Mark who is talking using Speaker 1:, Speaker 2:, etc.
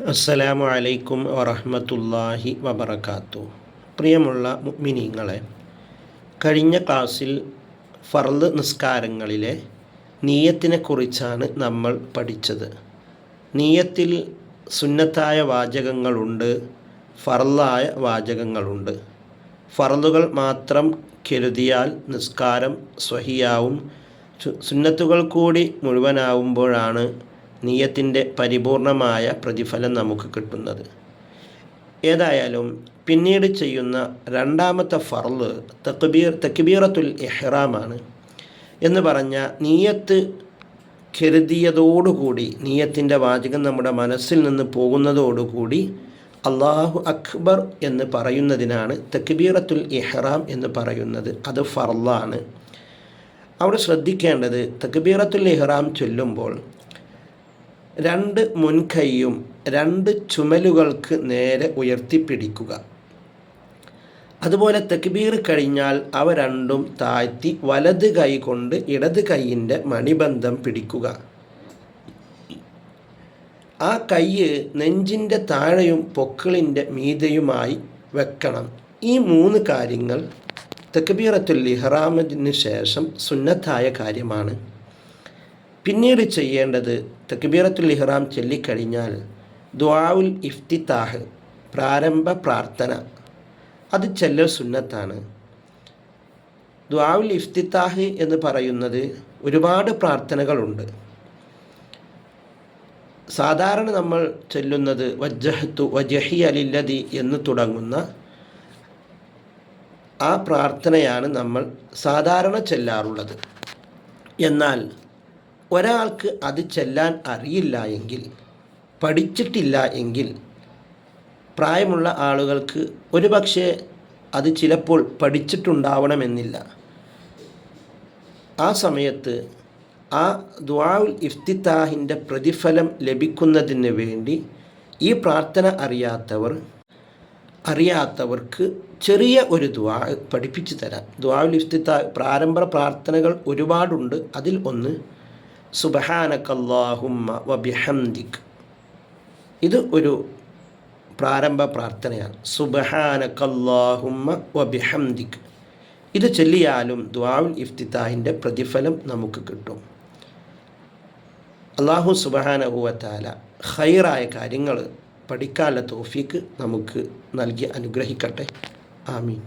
Speaker 1: അസ്സലാമു അലൈക്കും വറഹമത്തല്ലാഹി വബർക്കാത്തു പ്രിയമുള്ള മുഅ്മിനീങ്ങളെ കഴിഞ്ഞ ക്ലാസ്സിൽ ഫർദ് നിസ്കാരങ്ങളിലെ നീയത്തിനെക്കുറിച്ചാണ് നമ്മൾ പഠിച്ചത്. നീയത്തിൽ സുന്നത്തായ വാചകങ്ങളുണ്ട് ഫർദായ വാചകങ്ങളുണ്ട്. ഫർദുകൾ മാത്രം കരുതിയാൽ നിസ്കാരം സ്വഹിയാവും. സുന്നത്തുകൾ കൂടി മുഴുവനാവുമ്പോഴാണ് നീയത്തിന്റെ പരിപൂർണമായ പ്രതിഫലം നമുക്ക് കിട്ടുന്നത്. ഏതായാലും പിന്നീട് ചെയ്യുന്ന രണ്ടാമത്തെ ഫർൾ തക്ബീർ തക്ബീറത്തുൽ ഇഹ്റാമാണ്. എന്ന് പറഞ്ഞ നീയത്ത് കരുതിയതോടുകൂടി നീയത്തിന്റെ വാചകം നമ്മുടെ മനസ്സിൽ നിന്ന് പോകുന്നതോടുകൂടി അള്ളാഹു അക്ബർ എന്ന് പറയുന്നതിനാണ് തക്ബീറത്തുൽ ഇഹ്റാം എന്ന് പറയുന്നത്. അത് ഫർളാണ്. അവിടെ ശ്രദ്ധിക്കേണ്ടത് തക്ബീറത്തുൽ ഇഹ്റാം ചൊല്ലുമ്പോൾ രണ്ട് മുൻകൈയും രണ്ട് ചുമലുകൾക്ക് നേരെ ഉയർത്തിപ്പിടിക്കുക. അതുപോലെ തക്ബീർ കഴിഞ്ഞാൽ അവ രണ്ടും താഴ്ത്തി വലത് കൈ കൊണ്ട് ഇടത് കൈയിന്റെ മണിബന്ധം പിടിക്കുക. ആ കൈ നെഞ്ചിന്റെ താഴെയും പൊക്കിളിന്റെ മീതയുമായി വെക്കണം. ഈ മൂന്ന് കാര്യങ്ങൾ തക്ബീറത്തുൽ ഇഹ്റാമിന് ശേഷം സുന്നത്തായ കാര്യമാണ്. പിന്നീട് ചെയ്യേണ്ടത് തക്ബീറത്തുൽ ഇഹ്റാം ചൊല്ലിക്കഴിഞ്ഞാൽ ദ്വാവുൽ ഇഫ്തിത്താഹ് പ്രാരംഭ പ്രാർത്ഥന. അത് ചെല്ലൽ സുന്നത്താണ്. ദ്വാവുൽ ഇഫ്തിത്താഹ് എന്ന് പറയുന്നത് ഒരുപാട് പ്രാർത്ഥനകളുണ്ട്. സാധാരണ നമ്മൾ ചൊല്ലുന്നത് വജ്ജഹത്തു വജഹി അലില്ലതി എന്ന് തുടങ്ങുന്ന ആ പ്രാർത്ഥനയാണ് നമ്മൾ സാധാരണ ചെല്ലാറുള്ളത്. എന്നാൽ ഒരാൾക്ക് അത് ചെല്ലാൻ അറിയില്ല എങ്കിൽ പഠിച്ചിട്ടില്ല എങ്കിൽ പ്രായമുള്ള ആളുകൾക്ക് ഒരുപക്ഷെ അത് ചിലപ്പോൾ പഠിച്ചിട്ടുണ്ടാവണമെന്നില്ല. ആ സമയത്ത് ആ ദ്വാവുൽ ഇഫ്തിത്താഹിന്റെ പ്രതിഫലം ലഭിക്കുന്നതിന് വേണ്ടി ഈ പ്രാർത്ഥന അറിയാത്തവർ അറിയാത്തവർക്ക് ചെറിയ ഒരു ദ്വാ പഠിപ്പിച്ചു തരാം. ദ്വാവുൽ ഇഫ്തിത്താ പ്രാരംഭ പ്രാർത്ഥനകൾ ഒരുപാടുണ്ട്. അതിൽ ഒന്ന് സുബഹാനക്കല്ലാഹുമ്മ വബിഹംദിക്. ഇത് ഒരു പ്രാരംഭ പ്രാർത്ഥനയാണ്. സുബഹാനക്കല്ലാഹുമ്മ വബിഹംദിക്. ഇത് ചൊല്ലിയാലും ദ്വാവുൽ ഇഫ്തിത്താഹിന്റെ പ്രതിഫലം നമുക്ക് കിട്ടും. അള്ളാഹു സുബഹാനഹുവത്താല ഖൈറായ കാര്യങ്ങൾ പഠിക്കാനുള്ള തോഫീക്ക് നമുക്ക് നൽകി അനുഗ്രഹിക്കട്ടെ. ആമീൻ.